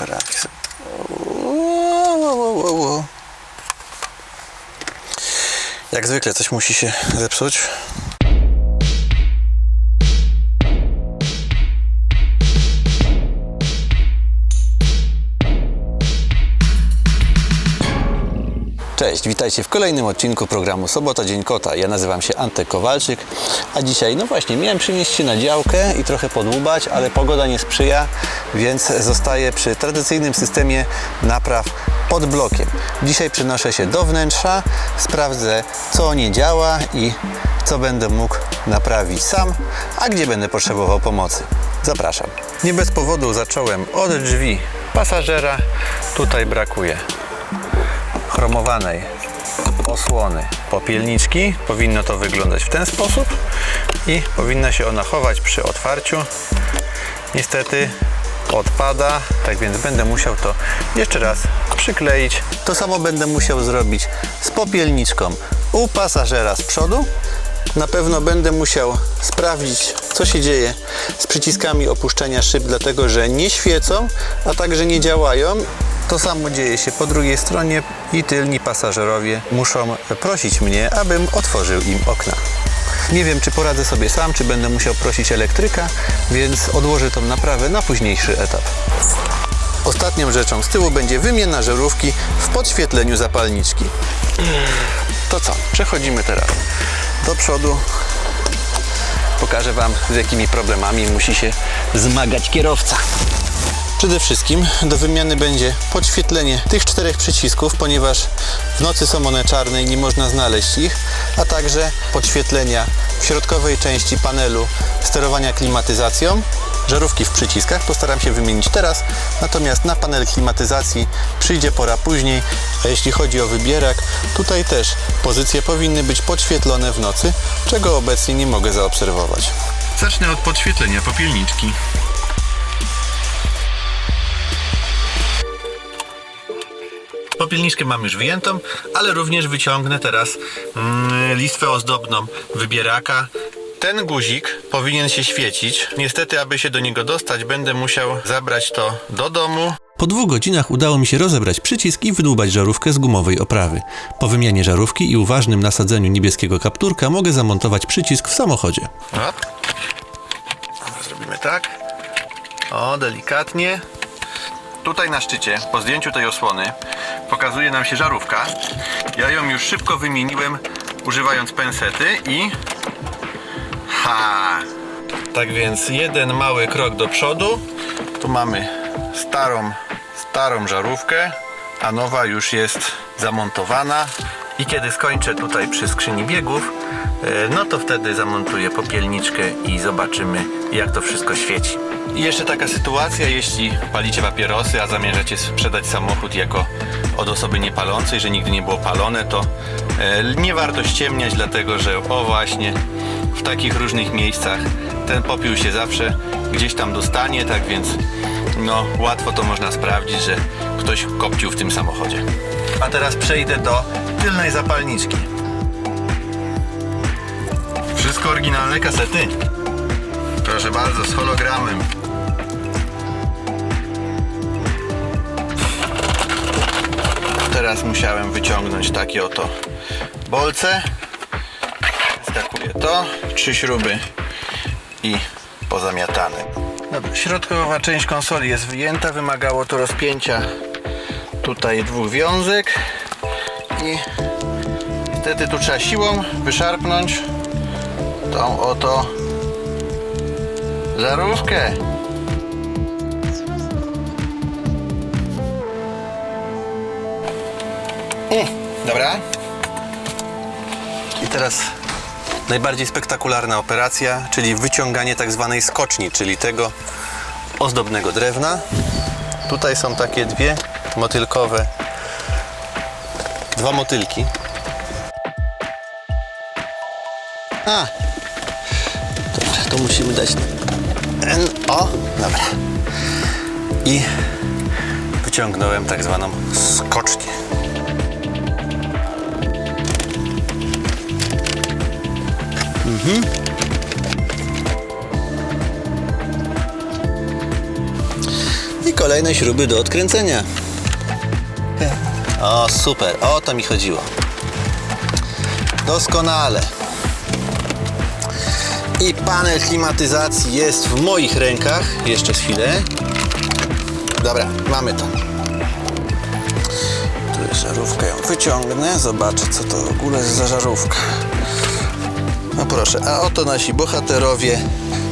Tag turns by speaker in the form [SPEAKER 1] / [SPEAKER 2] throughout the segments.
[SPEAKER 1] Brak. Jak zwykle coś musi się zepsuć. Cześć, witajcie w kolejnym odcinku programu Sobota Dzień Kota. Ja nazywam się Antek Kowalczyk, a dzisiaj, no właśnie, miałem przynieść się na działkę i trochę podłubać, ale pogoda nie sprzyja, więc zostaję przy tradycyjnym systemie napraw pod blokiem. Dzisiaj przenoszę się do wnętrza, sprawdzę co nie działa i co będę mógł naprawić sam, a gdzie będę potrzebował pomocy. Zapraszam. Nie bez powodu zacząłem od drzwi pasażera. Tutaj brakuje chromowanej osłony popielniczki. Powinno to wyglądać w ten sposób i powinna się ona chować przy otwarciu. Niestety odpada, tak więc będę musiał to jeszcze raz przykleić. To samo będę musiał zrobić z popielniczką u pasażera z przodu. Na pewno będę musiał sprawdzić, co się dzieje z przyciskami opuszczenia szyb, dlatego że nie świecą, a także nie działają. To samo dzieje się po drugiej stronie i tylni pasażerowie muszą prosić mnie, abym otworzył im okna. Nie wiem, czy poradzę sobie sam, czy będę musiał prosić elektryka, więc odłożę tą naprawę na późniejszy etap. Ostatnią rzeczą z tyłu będzie wymiana żarówki w podświetleniu zapalniczki. To co? Przechodzimy teraz do przodu. Pokażę Wam, z jakimi problemami musi się zmagać kierowca. Przede wszystkim do wymiany będzie podświetlenie tych czterech przycisków, ponieważ w nocy są one czarne i nie można znaleźć ich, a także podświetlenia w środkowej części panelu sterowania klimatyzacją, żarówki w przyciskach. Postaram się wymienić teraz, natomiast na panel klimatyzacji przyjdzie pora później, a jeśli chodzi o wybierak, tutaj też pozycje powinny być podświetlone w nocy, czego obecnie nie mogę zaobserwować.
[SPEAKER 2] Zacznę od podświetlenia popielniczki. Popielniczkę mam już wyjętą, ale również wyciągnę teraz mm, listwę ozdobną wybieraka. Ten guzik powinien się świecić. Niestety, aby się do niego dostać, będę musiał zabrać to do domu.
[SPEAKER 1] Po dwóch godzinach udało mi się rozebrać przycisk i wydłubać żarówkę z gumowej oprawy. Po wymianie żarówki i uważnym nasadzeniu niebieskiego kapturka mogę zamontować przycisk w samochodzie.
[SPEAKER 2] Zrobimy tak. O, delikatnie. Tutaj na szczycie, po zdjęciu tej osłony, pokazuje nam się żarówka. Ja ją już szybko wymieniłem, używając pensety i... Ha! Tak więc jeden mały krok do przodu. Tu mamy starą, starą żarówkę, a nowa już jest zamontowana. I kiedy skończę tutaj przy skrzyni biegów, e, no to wtedy zamontuję popielniczkę i zobaczymy jak to wszystko świeci. I jeszcze taka sytuacja, jeśli palicie papierosy, a zamierzacie sprzedać samochód jako od osoby niepalącej, że nigdy nie było palone, to e, nie warto ściemniać, dlatego że o właśnie w takich różnych miejscach ten popiół się zawsze gdzieś tam dostanie, tak więc no łatwo to można sprawdzić, że ktoś kopcił w tym samochodzie. A teraz przejdę do tylnej zapalniczki. Wszystko oryginalne kasety. Proszę bardzo, z hologramem. Teraz musiałem wyciągnąć takie oto bolce. Skakuje to, trzy śruby i pozamiatane. Dobra, środkowa część konsoli jest wyjęta, wymagało to rozpięcia tutaj dwóch wiązek i niestety tu trzeba siłą wyszarpnąć tą oto żarówkę. Mm, Dobra.
[SPEAKER 1] I teraz najbardziej spektakularna operacja, czyli wyciąganie tak zwanej skoczni, czyli tego ozdobnego drewna. Tutaj są takie dwie motylkowe, dwa motylki. A, to musimy dać N, o, dobra. I wyciągnąłem tak zwaną skocznię. I kolejne śruby do odkręcenia. O, super, o to mi chodziło. Doskonale. I panel klimatyzacji jest w moich rękach. Jeszcze chwilę. Dobra, mamy to. Tu jest żarówka, ją wyciągnę. Zobaczę, co to w ogóle jest za żarówka. No proszę, a oto nasi bohaterowie.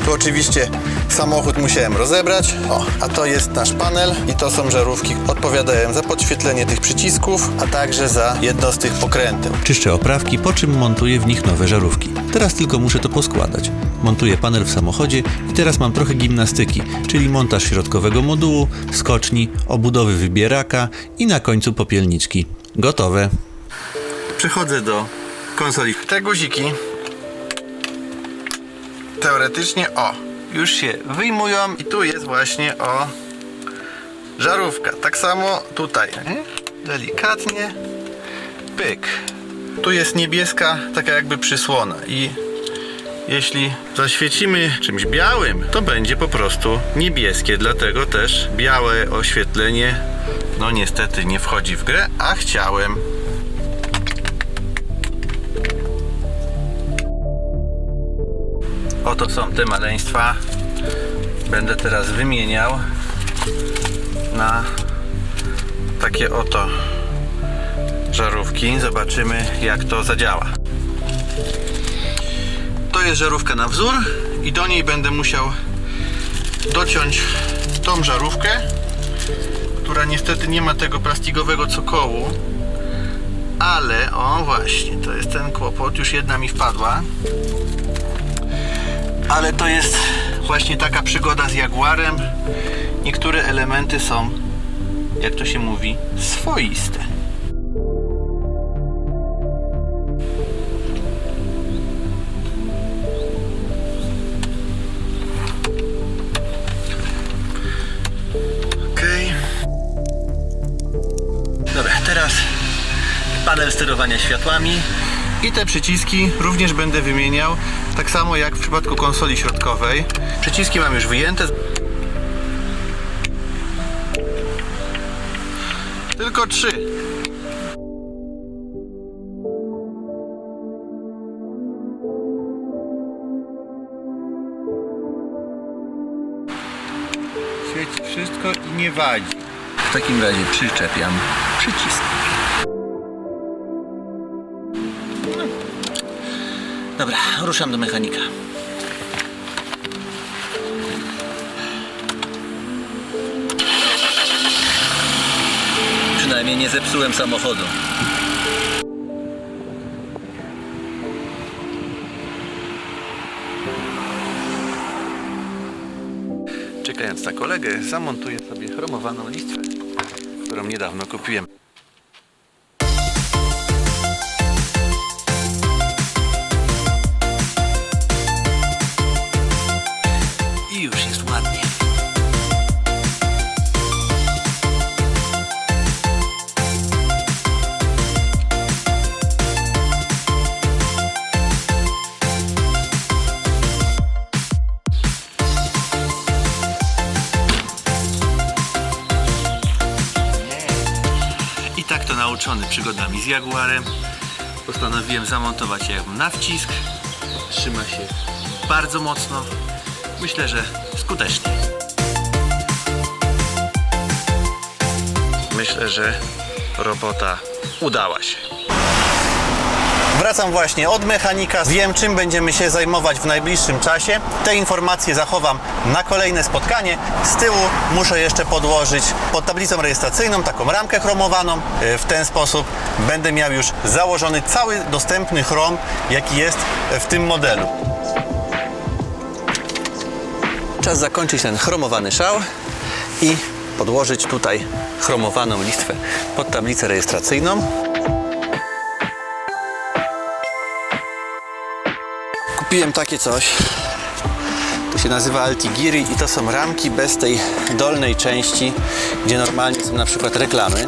[SPEAKER 1] Tu oczywiście samochód musiałem rozebrać. O, a to jest nasz panel i to są żarówki. Odpowiadają za podświetlenie tych przycisków, a także za jedno z tych pokręteł.
[SPEAKER 3] Czyszczę oprawki, po czym montuję w nich nowe żarówki. Teraz tylko muszę to poskładać. Montuję panel w samochodzie i teraz mam trochę gimnastyki, czyli montaż środkowego modułu, skoczni, obudowy wybieraka i na końcu popielniczki. Gotowe.
[SPEAKER 1] Przechodzę do konsoli.
[SPEAKER 2] Te guziki teoretycznie o, już się wyjmują i tu jest właśnie o żarówka. Tak samo tutaj. nie? Delikatnie pyk. Tu jest niebieska taka jakby przysłona i jeśli zaświecimy czymś białym, to będzie po prostu niebieskie, dlatego też białe oświetlenie no niestety nie wchodzi w grę, a chciałem Oto są te maleństwa. Będę teraz wymieniał na takie oto żarówki. Zobaczymy jak to zadziała. To jest żarówka na wzór i do niej będę musiał dociąć tą żarówkę, która niestety nie ma tego plastikowego cokołu. Ale, o właśnie, to jest ten kłopot. Już jedna mi wpadła. Ale to jest właśnie taka przygoda z Jaguarem. Niektóre elementy są, jak to się mówi, swoiste. Okej. Dobra, teraz panel sterowania światłami. I te przyciski również będę wymieniał, tak samo jak w przypadku konsoli środkowej. Przyciski mam już wyjęte. Tylko trzy. Świeci wszystko i nie wadzi. W takim razie przyczepiam przycisk. Dobra, ruszam do mechanika. Przynajmniej nie zepsułem samochodu. Czekając na kolegę, zamontuję sobie chromowaną listwę, którą niedawno kupiłem. Nauczony przygodami z Jaguarem postanowiłem zamontować ją na wcisk. Trzyma się bardzo mocno. Myślę, że skutecznie. Myślę, że robota udała się. Wracam właśnie od mechanika. Wiem, czym będziemy się zajmować w najbliższym czasie. Te informacje zachowam na kolejne spotkanie. Z tyłu muszę jeszcze podłożyć pod tablicą rejestracyjną taką ramkę chromowaną. E, W ten sposób będę miał już założony cały dostępny chrom, jaki jest w tym modelu. Czas zakończyć ten chromowany szał i podłożyć tutaj chromowaną listwę pod tablicę rejestracyjną. Kupiłem takie coś. To się nazywa Altigiri i to są ramki bez tej dolnej części, gdzie normalnie są na przykład reklamy.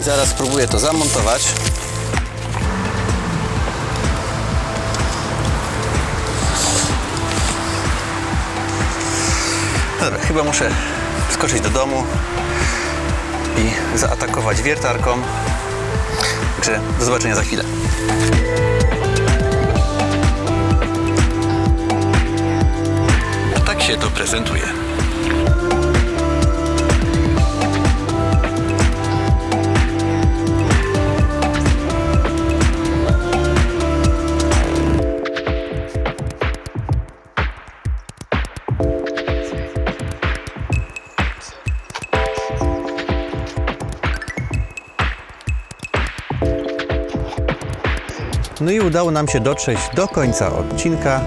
[SPEAKER 2] I zaraz spróbuję to zamontować.
[SPEAKER 1] Dobra, chyba muszę skoczyć do domu i zaatakować wiertarką. Także do zobaczenia za chwilę. Się to prezentuje. No i udało nam się dotrzeć do końca odcinka,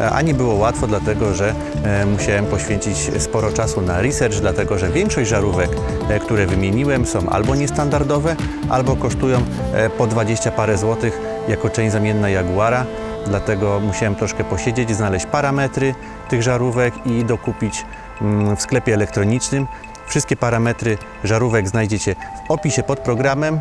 [SPEAKER 1] a nie było łatwo, dlatego że e, musiałem poświęcić sporo czasu na research, dlatego że większość żarówek, e, które wymieniłem, są albo niestandardowe, albo kosztują e, po 20 parę złotych jako część zamienna Jaguara. Dlatego musiałem troszkę posiedzieć, znaleźć parametry tych żarówek i dokupić mm, w sklepie elektronicznym. Wszystkie parametry żarówek znajdziecie w opisie pod programem.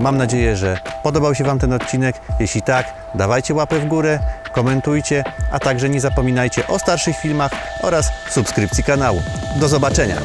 [SPEAKER 1] Mam nadzieję, że podobał się Wam ten odcinek. Jeśli tak, dawajcie łapę w górę, komentujcie, a także nie zapominajcie o starszych filmach oraz subskrypcji kanału. Do zobaczenia!